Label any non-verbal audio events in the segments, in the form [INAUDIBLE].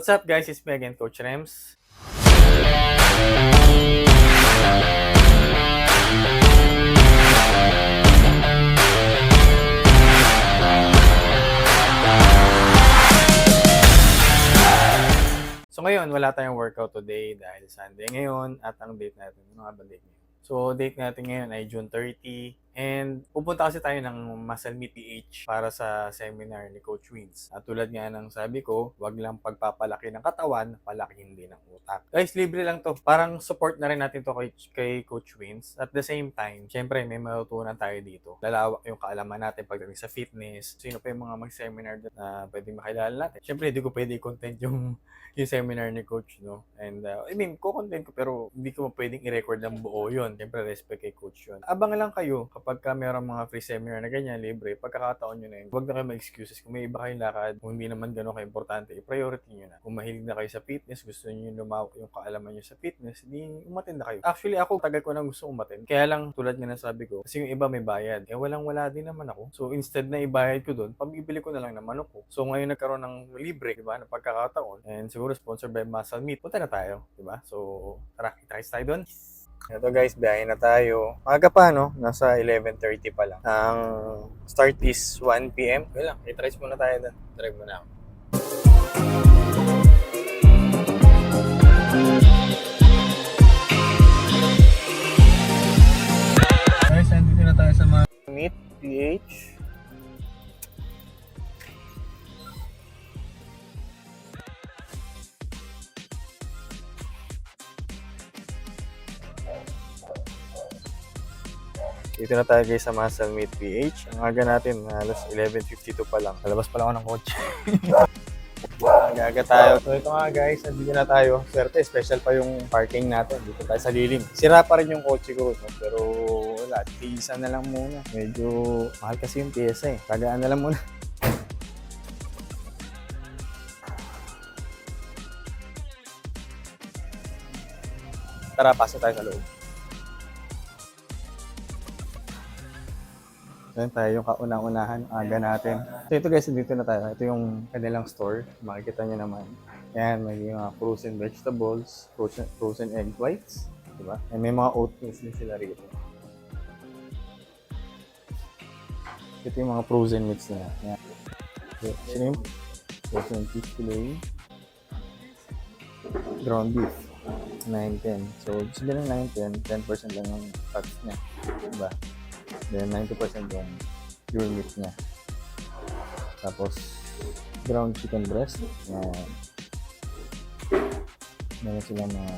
What's up guys, it's me again, Coach Rems. So ngayon, wala tayong workout today dahil Sunday ngayon at ang date natin, ano nga ba? So date natin ngayon ay June 30 and pupunta kasi tayo ng Muscle Me PH para sa seminar ni Coach Wins. At tulad nga ng sabi ko, wag lang pagpapalaki ng katawan, palakihin din ng utak. Guys, libre lang to. Parang support na rin natin to kay, kay Coach Wins. At the same time, syempre may matutunan tayo dito. Lalawak yung kaalaman natin pagdating sa fitness. Sino pa yung mga mag-seminar na pwedeng makilala natin. Syempre, hindi ko pwede i-content yung [LAUGHS] yung seminar ni coach, no? And, uh, I mean, ko-content ko, pero hindi ko pwedeng i-record ng buo yun. Siyempre, respect kay coach yun. Abangan lang kayo kapag ka mayroong mga free seminar na ganyan, libre, pagkakataon nyo na yun. Huwag na kayo mag-excuses. Kung may iba kayong lakad, kung hindi naman gano'n ka-importante, i-priority nyo na. Kung mahilig na kayo sa fitness, gusto nyo lumawak yung kaalaman nyo sa fitness, hindi umatin na kayo. Actually, ako, tagal ko nang gusto umatin. Kaya lang, tulad nga ng sabi ko, kasi yung iba may bayad. Eh, walang-wala din naman ako. So, instead na ibayad ko doon, pabibili ko na lang ng manok ko. So, ngayon nagkaroon ng libre, di ba, na pagkakataon. And siguro sponsored by Muscle Meat. Punta na tayo, di ba? So, tara, kita tayo doon. Ito guys, biyahe na tayo. Maaga pa, no? Nasa 11.30 pa lang. Ang start is 1pm. Okay lang, i-tries muna tayo doon. Drive muna ako. Guys, nandito na tayo sa mga Meet PH. Dito na tayo guys sa Muscle Meet PH. Ang aga natin, halos 11.52 pa lang. Lalabas pa lang ako ng kotse. [LAUGHS] Aga-aga tayo. So ito nga guys, nandito na tayo. Swerte, special pa yung parking natin. Dito tayo sa lilim. Sira pa rin yung kotse ko. No? Pero wala, tiisan na lang muna. Medyo mahal kasi yung pyesa eh. Tagaan na lang muna. [LAUGHS] Tara, pasok tayo sa loob. Yan tayo yung kauna-unahan, aga natin. So ito guys, dito na tayo. Ito yung kanilang store. Makikita nyo naman. Yan, may mga frozen vegetables, frozen, frozen egg whites. Diba? And may mga oatmeals din sila rito. Ito yung mga frozen meats nila. Yan. Shrimp, frozen fish fillet, ground beef. 9-10. So, sabi ng 9-10, 10% lang yung tax niya. Diba? Then 90% yung pure meat niya. Tapos ground chicken breast. Yan. Meron sila mga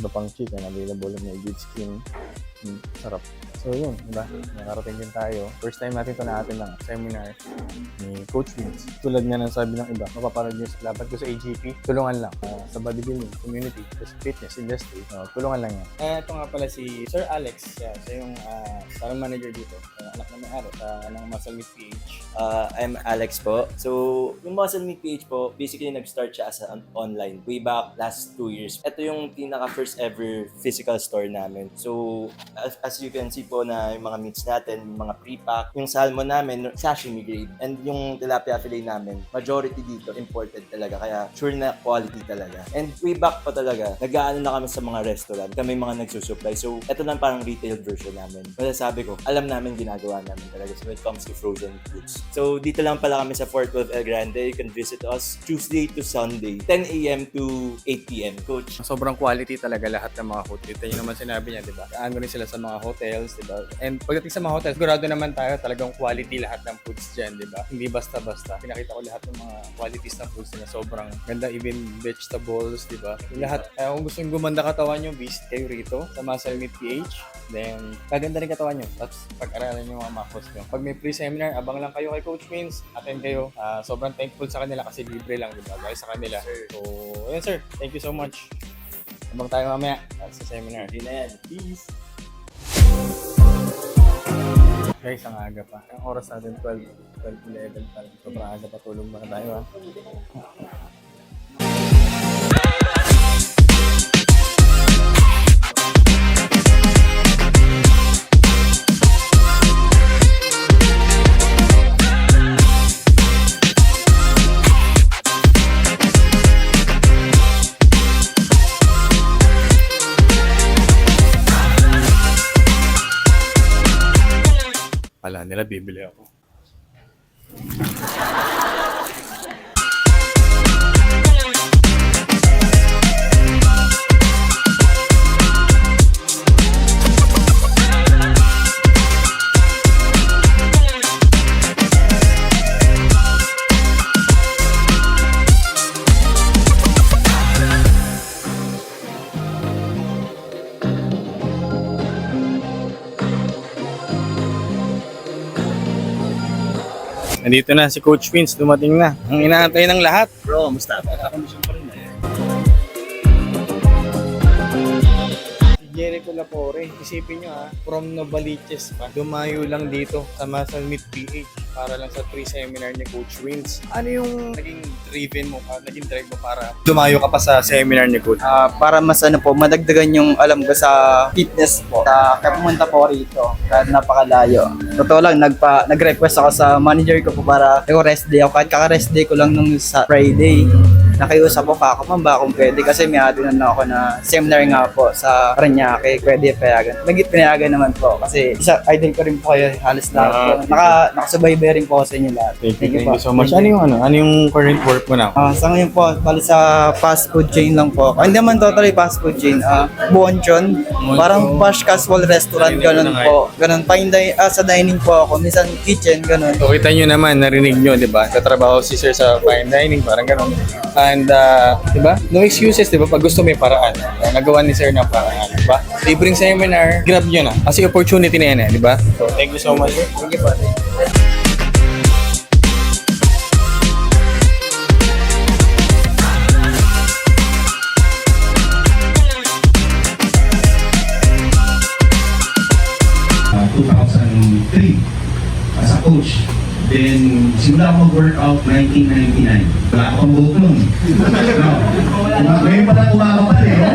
iba pang chicken available may good skin. Mm, sarap. So yun, diba? Nakarating din tayo. First time natin ito natin ng seminar ni Coach Vince. Tulad nga ng sabi ng iba, mapapanood nyo sa laban ko sa AGP, tulungan lang. Uh, sa bodybuilding community, sa fitness industry, uh, tulungan lang yan. Eh, ito nga pala si Sir Alex. Yeah, siya yung uh, salon manager dito. Uh, anak na may-ari uh, ng Muscle Meat PH. Uh, I'm Alex po. So, yung Muscle Meat PH po, basically nag-start siya as an online way back last two years. Ito yung pinaka first ever physical store namin. So, as, as you can see po na yung mga meats natin, mga pre-pack, yung salmon namin, sashimi grade. And yung tilapia fillet namin, majority dito imported talaga. Kaya sure na quality talaga. And way back pa talaga, nag-aano na kami sa mga restaurant. Kami mga nagsusupply. So, ito lang parang retail version namin. Masasabi ko, alam namin ginagawa namin talaga so when it comes to frozen foods. So, dito lang pala kami sa 412 El Grande. You can visit us Tuesday to Sunday, 10 a.m. to 8 p.m. Coach, Sobrang quality talaga lahat ng mga food. Ito yung naman sinabi niya, di ba? Ano rin sila sa mga hotels, di ba? And pagdating sa mga hotels, sigurado naman tayo talagang quality lahat ng foods dyan, di ba? Hindi basta-basta. Pinakita ko lahat ng mga qualities ng foods nila. Sobrang ganda, even vegetables, di ba? Lahat. Kaya kung gusto nyo gumanda katawan nyo, visit kayo rito sa Muscle Meat PH. Then, kaganda rin katawan nyo. Tapos, pag-aralan nyo mga macros nyo. Pag may pre-seminar, abang lang kayo kay Coach Wins. Attend kayo. Ah, sobrang thankful sa kanila kasi libre lang, di ba? Dahil sa kanila. So, ayun sir. Thank you so much. Abang tayo mamaya sa seminar. hindi na yan. Peace! Guys, ang aga pa. Ang oras natin 12, 12, 11 pa. Sobrang aga pa tulog muna tayo ha. Kala nila Nandito na si Coach Vince, dumating na. Ang inaantay ng lahat. Bro, musta? Kakakomisyon pa rin Jericho Lapore, isipin nyo ha, from Novaliches pa, dumayo lang dito sa Muscle Meet PH para lang sa free seminar ni Coach Vince. Ano yung naging driven mo, pa, naging drive mo para dumayo ka pa sa seminar ni Coach? Ah, para mas ano po, madagdagan yung alam ko sa fitness po. Sa, kaya pumunta po rito, kahit napakalayo. Totoo lang, nagpa, nag-request ako sa manager ko po para ako rest day ako. Kahit kaka-rest day ko lang nung sa Friday. Nakiusap po pa ako, ma'am ba kung pwede kasi may atinan na ako na seminar nga po sa Paranaque, pwede payagan. Nagit pinayagan naman po kasi isa idol ko rin po kayo halos lahat po. Naka, nakasubaybay rin po ako sa inyo lahat. Ah. Thank you, thank you so much. Ano yung ano? Ano yung current work mo now? Ah, sa ngayon po, bali sa fast food chain lang po. ako. Hindi naman totally fast food chain. Ah, Buonchon. Parang fast casual restaurant, ganun po. Ganun, fine di- ah, sa dining po ako. Minsan kitchen, ganun. So kita nyo naman, narinig nyo, di ba? Katrabaho si Sir sa fine dining, parang gano'n. And, uh, di ba? No excuses, di ba? Pag gusto may paraan. Uh, nagawa ni Sir ng paraan, di ba? Libreng seminar, grab nyo na. Kasi opportunity na yan, eh, di ba? So, thank you so much. Thank you po. Then, simula ako mag-workout 1999. Wala akong buhok nun. no. Ngayon pa lang kumakapal eh. no?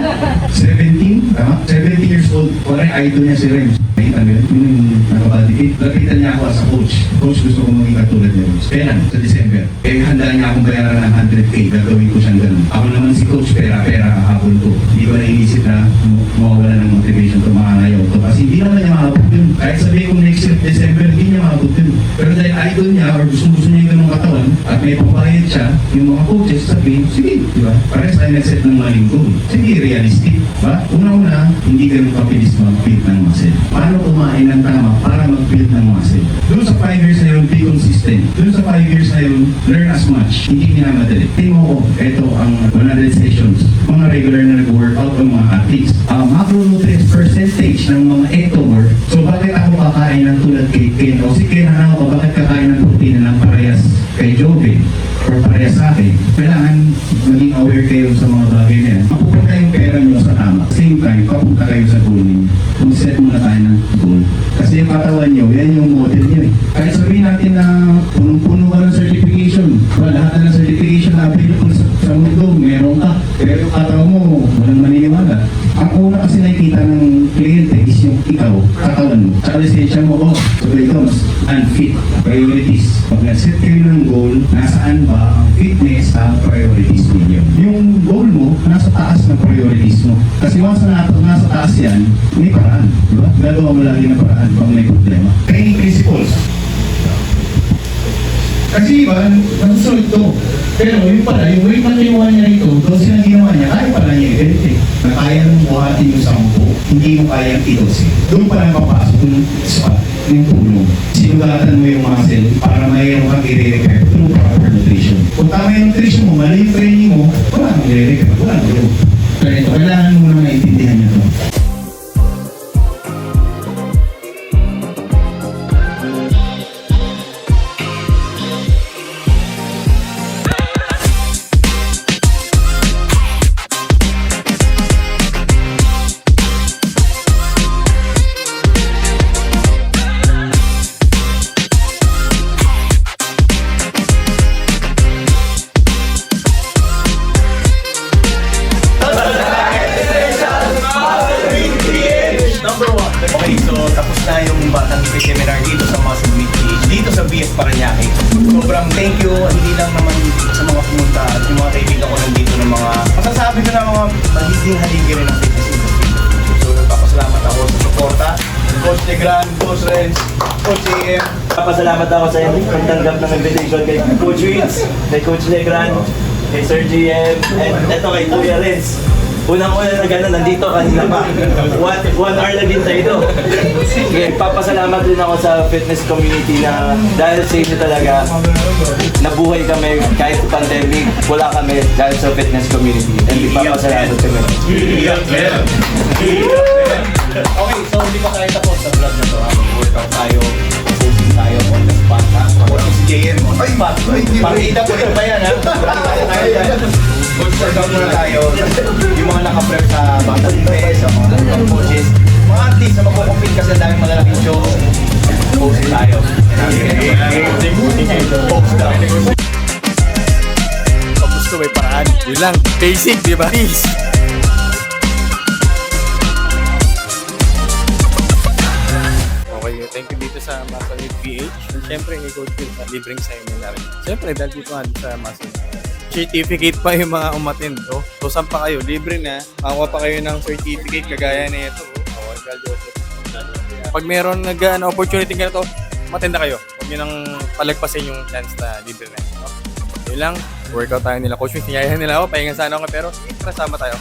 17, tama? 17 years old. Parang idol niya si Rems. Nakita mo yun? Yung nakabaldikit. Lapitan niya ako as a coach. Coach, gusto ko maging katulad niya. Kailan? Sa December. Eh, handa niya akong bayaran ng 100k. Gagawin ko siyang ganun. Ako naman si coach, pera-pera kahapon ko. Hindi ko naiisip na mawawala ng motivation to mga ngayon to. Kasi hindi naman niya makabot yun. Kahit sabihin kong next year, December, hindi niya makabot yun. Pero dahil idol niya or gusto gusto niya yung ganung katawan at may pabayad siya, yung mga coaches sabihin, sige, di ba? Parehas tayo nag-set ng maling goal. Sige, realistic. Ba? Una-una, hindi ganun kabilis mag-build ng muscle. Paano kumain ng tama para mag-build ng muscle? Doon sa 5 years na yun, be consistent. Doon sa 5 years na yun, learn as much. Hindi minamadali. Tingin ko, ito ang 100 sessions. Mga regular na nag-workout ang mga athletes. Ang macronutrients percentage ng mga ectomorph. So bakit ako kakain ng tulad kay Ken? O si Ken na ako, bakit kakain ng protein ng parehas kay Joven? Or parehas sa akin? Kailangan maging aware kayo sa mga bagay na yan. Mapupunta yung pera nyo sa tama. Same time, papunta kayo sa goal. Kung set muna tayo ng goal. Kasi yung katawan nyo, yan yung model nyo eh. Katawan mo. Oh, so it comes unfit, priorities. Pag na-set kayo ng goal, nasaan ba ang fitness sa priorities ninyo? Yung goal mo, nasa taas ng priorities mo. Kasi once na nasa, taas yan, may paraan. Di ba? Gagawa mo lagi ng paraan pag may problema. Training principles. Kasi iba, nasusunod to. Pero yung pala, yung na kinuha niya rito, doon sila ginawa niya, kaya pala buhatin yung sampu, hindi mo kayang i-dose. Doon pala papasok yung spot, yung tulong. Sinugatan mo yung muscle para mayroon kang i-repair through proper nutrition. Kung tama yung nutrition mo, mali yung training mo, wala nang i-repair, wala nang Kaya ito, kailangan mo na maintindihan Sobrang thank you, hindi lang naman sa mga pumunta at yung mga kaibigan ko nandito ng mga, masasabi ko na mga magiging haligi rin ng fitness industry. So nagpapasalamat ako sa suporta, Coach Negran, Coach Renz, Coach AM. Papasalamat ako sa inyo pagtanggap ng invitation kay Coach Wins, kay Coach Negran, kay Sir GM, and eto kay Kuya Renz. Unang-una na gano'n, nandito kanina pa. One, one hour naghintay ito. Sige, papasalamat din ako sa fitness community na dahil sa inyo talaga, nabuhay kami kahit pandemic, wala kami dahil sa fitness community. And papasalamat kami. Okay, so hindi pa tayo tapos sa vlog na to. Workout tayo, ha. Ako si JM. Ay. Pakita ko rin ba yan tayo dyan. Coach, workout muna tayo. Mga sa batang press, sa mga mga coaches. Mga athletes na magkukumpit kasi ang daming malalaking show. Posing tayo. Pose daw. Paraan. Yun lang. Basic, di ba? Peace. Thank you dito sa Muscle Kay Coach Phil sa libreng seminar. Syempre, dahil dito nga sa Meet. Certificate pa yung mga umattend. Oh. So, saan pa kayo? Libre na. Makakuha pa kayo ng certificate kagaya na ito. Oh, Cal Joseph. Pag meron nag ano, opportunity ganito, matenda kayo. Huwag nyo nang palagpasin yung chance na libre na. No? Yun lang, workout tayo nila. Coach, niyayahan nila ako. Pahinga sana ako. Pero, tara, sama tayo.